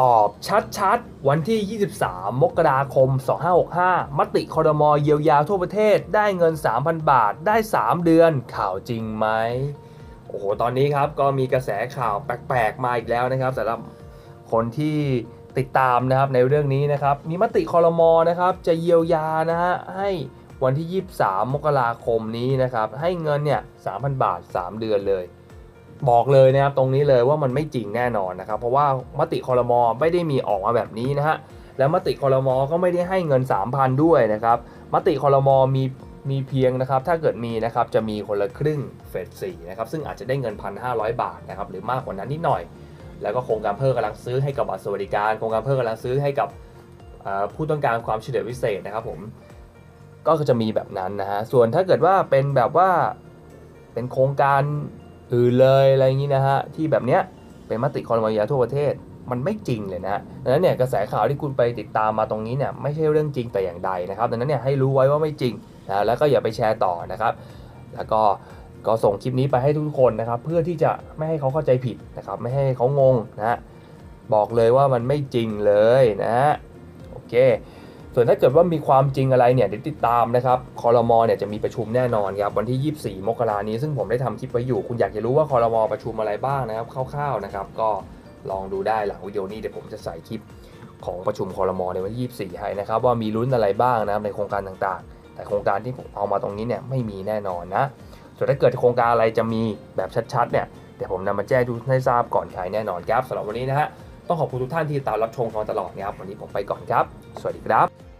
ตอบชัดๆ วันที่ 23 มกราคม 2565 มติคอรมอเยียวยาทั่วประเทศได้เงิน 3,000 บาทได้ 3 เดือน ข่าวจริงไหม โอ้โห ตอนนี้ครับก็มีกระแสข่าวแปลกๆ มาอีกแล้วนะครับสำหรับคนที่ติดตามนะครับในเรื่องนี้นะครับ มีมติคอรมอนะครับจะเยียวยานะฮะให้วันที่ 23 มกราคมนี้นะครับ ให้เงินเนี่ย 3,000 บาท 3 เดือนเลย บอกเลยนะครับตรงนี้เลยว่ามันไม่จริงแน่นอนนะครับ เพราะว่ามติคอรมอไม่ได้มีออกมาแบบนี้นะฮะแล้วมติคอรมอก็ไม่ได้ให้เงิน 3,000 ด้วยนะครับมติคอรมอมีมีเพียงนะครับถ้าเกิดมีนะครับจะมีคนละครึ่งเฟสสี่นะครับซึ่งอาจจะได้เงิน 1,500 บาทนะครับหรือมากกว่านั้นนิดหน่อย แล้วก็โครงการเพิ่มกำลังซื้อให้กับบัตรสวัสดิการ โครงการเพิ่มกำลังซื้อให้กับผู้ต้องการความช่วยเหลือพิเศษนะครับผมก็จะมีแบบนั้นนะฮะส่วนถ้าเกิดว่าเป็นแบบว่าเป็นโครงการ อื่นเลยอะไรอย่างนี้นะฮะที่แบบเนี้ยเป็นมติคอรมอยาทั่วประเทศมันไม่จริงเลยนะฮะดังนั้นเนี่ยกระแสข่าวที่คุณไปติดตามมาตรงนี้เนี่ยไม่ใช่เรื่องจริงแต่อย่างใดนะครับดังนั้นเนี่ยให้รู้ไว้ว่าไม่จริงนะแล้วก็อย่าไปแชร์ต่อนะครับ แล้วก็ก็ส่งคลิปนี้ไปให้ทุกคนนะครับ เพื่อที่จะไม่ให้เขาเข้าใจผิดนะครับ ไม่ให้เขางงนะฮะบอกเลยว่ามันไม่จริงเลยนะฮะโอเค ส่วนถ้าเกิดว่ามีความจริงอะไรเนี่ยเดี๋ยวติดตามนะครับคอรมอเนี่ยจะมีประชุมแน่นอนครับวันที่ 24 มกรานี้ ซึ่งผมได้ทำคลิปไว้อยู่ คุณอยากจะรู้ว่าคอรมอประชุมอะไรบ้างนะครับคร่าวๆนะครับ ก็ลองดูได้หลังวิดีโอนี้เดี๋ยวผมจะใส่คลิปของประชุมคอรมอในวันที่ 24 ให้นะครับ ว่ามีลุ้นอะไรบ้างนะครับในโครงการต่างๆ แต่โครงการที่ผมเอามาตรงนี้เนี่ยไม่มีแน่นอนนะส่วนถ้าเกิดโครงการอะไรจะมีแบบชัดๆเนี่ยเดี๋ยวผมนำมาแจ้งให้ทราบก่อนใครแน่นอนครับสำหรับวันนี้นะฮะ ต้องขอบคุณทุกท่านที่ตามรับชมมาตลอดนะครับวันนี้ผมไปก่อนครับ สวัสดีครับ